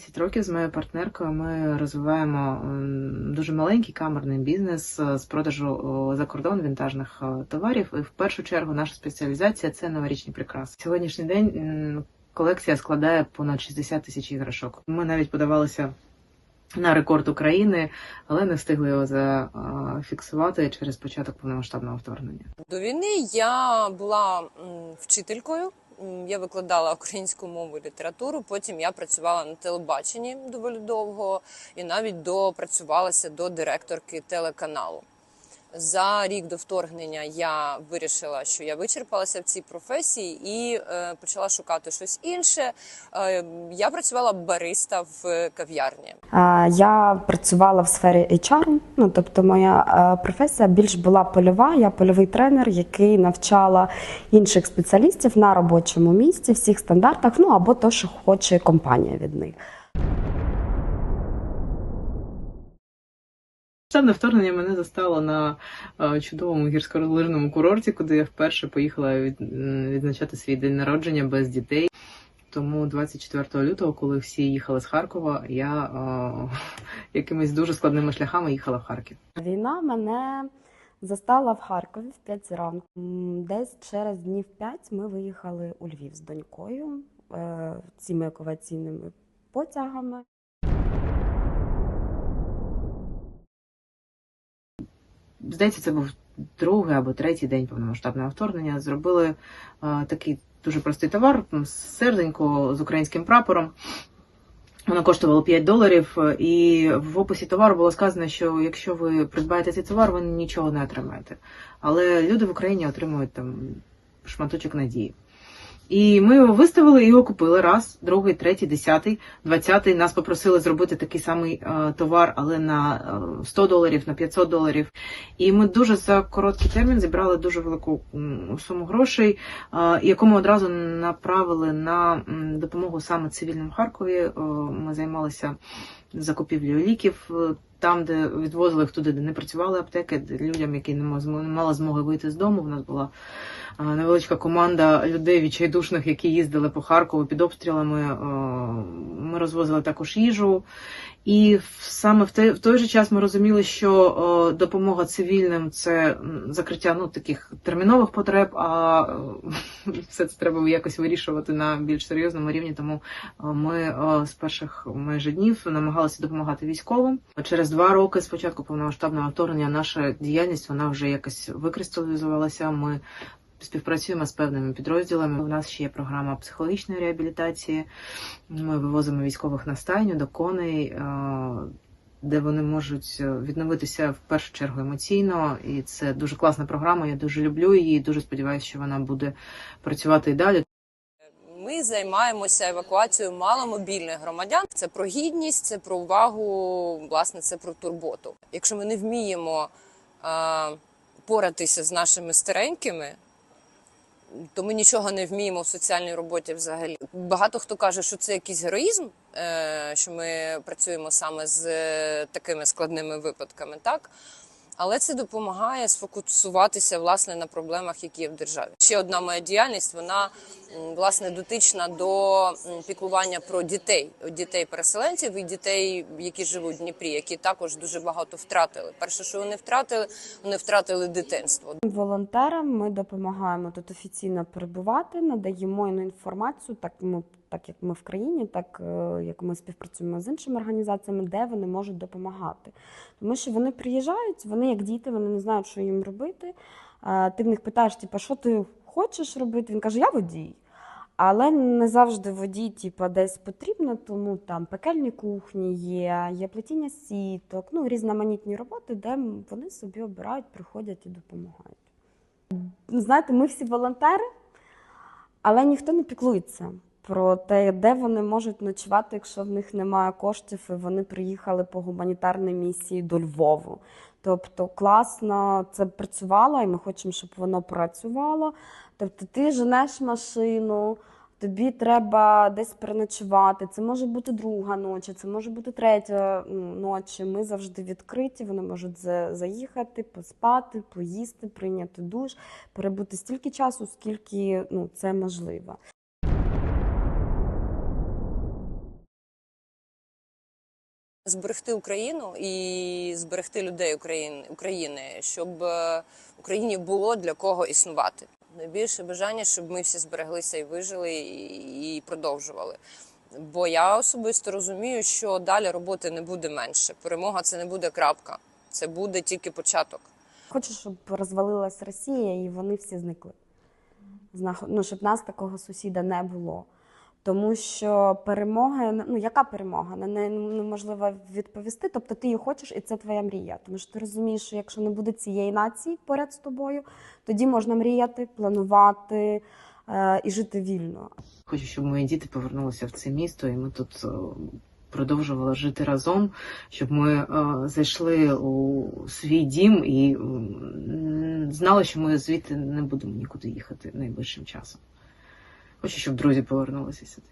10 років з моєю партнеркою ми розвиваємо дуже маленький камерний бізнес е, з продажу за кордон вінтажних е, товарів. І в першу чергу наша спеціалізація це новорічні прикраси. Сьогоднішній день колекція складає понад 60 тисяч іграшок. Ми навіть подавалися на рекорд України, але не встигли його зафіксувати через початок повномасштабного вторгнення. До війни я була вчителькою. Я викладала українську мову і літературу. Потім я працювала на телебаченні доволі довго і навіть допрацювалася до директорки телеканалу. За рік до вторгнення я вирішила, що я вичерпалася в цій професії і е, почала шукати щось інше. Е, я працювала бариста в кав'ярні. Я працювала в сфері HR, ну тобто моя е, професія більш була польова. Я польовий тренер, який навчала інших спеціалістів на робочому місці, всіх стандартах, ну або то, що хоче компанія від них. Штабне вторгнення мене застало на е, чудовому гірськолижному курорті, куди я вперше поїхала від, відзначати свій день народження без дітей. Тому 24 лютого, коли всі їхали з Харкова, я е, якимись дуже складними шляхами їхала в Харків. Війна мене застала в Харкові в 5 ранку. Десь через днів 5 ми виїхали у Львів з донькою е, цими евакуаційними потягами. Здається, це був другий або третій день повномасштабного вторгнення. Зробили е, такий дуже простий товар, серденько з українським прапором. Воно коштувало 5 доларів, е, і в описі товару було сказано, що якщо ви придбаєте цей товар, ви нічого не отримаєте. Але люди в Україні отримують там шматочок надії. І ми його виставили і його купили раз, другий, третій, десятий, двадцятий. Нас попросили зробити такий самий е, товар, але на е, 100 доларів, на 500 доларів. І ми дуже за короткий термін зібрали дуже велику суму грошей, е, яку ми одразу направили на допомогу саме цивільним Харкові. Е, Ми займалися закупівлею ліків. Там, де відвозили їх туди, де не працювали аптеки, де людям, які не мали змоги вийти з дому. У нас була невеличка команда людей відчайдушних, які їздили по Харкову під обстрілами. Е, Ми розвозили також їжу. І саме в той, в той же час ми розуміли, що е, допомога цивільним це закриття ну, таких термінових потреб, а все це треба якось вирішувати на більш серйозному рівні. Тому е, ми е, з перших майже днів намагалися допомагати військовим. Через два роки з початку повномасштабного вторгнення наша діяльність вона вже якось викристалізувалася. Ми співпрацюємо з певними підрозділами. У нас ще є програма психологічної реабілітації. Ми вивозимо військових на стайню до коней. Де вони можуть е, відновитися в першу чергу емоційно, і це дуже класна програма. Я дуже люблю її. Дуже сподіваюся, що вона буде працювати і далі. Ми займаємося евакуацією маломобільних громадян. Це про гідність, це про увагу, власне, це про турботу. Якщо ми не вміємо е, поратися з нашими старенькими, то ми нічого не вміємо в соціальній роботі взагалі. Багато хто каже, що це якийсь героїзм, е, що ми працюємо саме з е, такими складними випадками, так. Але це допомагає сфокусуватися власне на проблемах, які є в державі. Ще одна моя діяльність вона власне дотична до піклування про дітей, дітей переселенців і дітей, які живуть в Дніпрі, які також дуже багато втратили. Перше, що вони втратили, вони втратили дитинство. Волонтерам ми допомагаємо тут офіційно перебувати, надаємо інформацію, так ми, так як ми в країні, так е, як ми співпрацюємо з іншими організаціями, де вони можуть допомагати. Тому що вони приїжджають, вони як діти, вони не знають, що їм робити. Ти в них питаєш, типу, що ти хочеш робити? Він каже, я водій. Але не завжди водій, типу, десь потрібно, тому там пекельні кухні є, є плетіння сіток, ну різноманітні роботи, де вони собі обирають, приходять і допомагають. Знаєте, ми всі волонтери, але ніхто не піклується про те, де вони можуть ночувати, якщо в них немає коштів, і вони приїхали по гуманітарній місії до Львову. Тобто класно це працювало, і ми хочемо, щоб воно працювало. Тобто ти женеш машину, тобі треба десь переночувати. Це може бути друга ночі, це може бути третя ночі. Ми завжди відкриті. Вони можуть заїхати, поспати, поїсти, прийняти душ, перебути стільки часу, скільки ну, це можливо. Зберегти Україну і зберегти людей України, щоб е, Україні було для кого існувати. Найбільше бажання, щоб ми всі збереглися і вижили, і, продовжували. Бо я особисто розумію, що далі роботи не буде менше. Перемога це не буде крапка, це буде тільки початок. Хочу, щоб розвалилась Росія і вони всі зникли. Ну, щоб нас такого сусіда не було. Тому що перемога, ну яка перемога? На неї неможливо відповісти. Тобто ти її хочеш, і це твоя мрія. Тому що ти розумієш, що якщо не буде цієї нації поряд з тобою, тоді можна мріяти, планувати е, і жити вільно. Хочу, щоб мої діти повернулися в це місто, і ми тут е, продовжували жити разом, щоб ми е, зайшли у свій дім і м, знали, що ми звідти не будемо нікуди їхати найближчим часом. Хочу, щоб друзі повернулися сюди.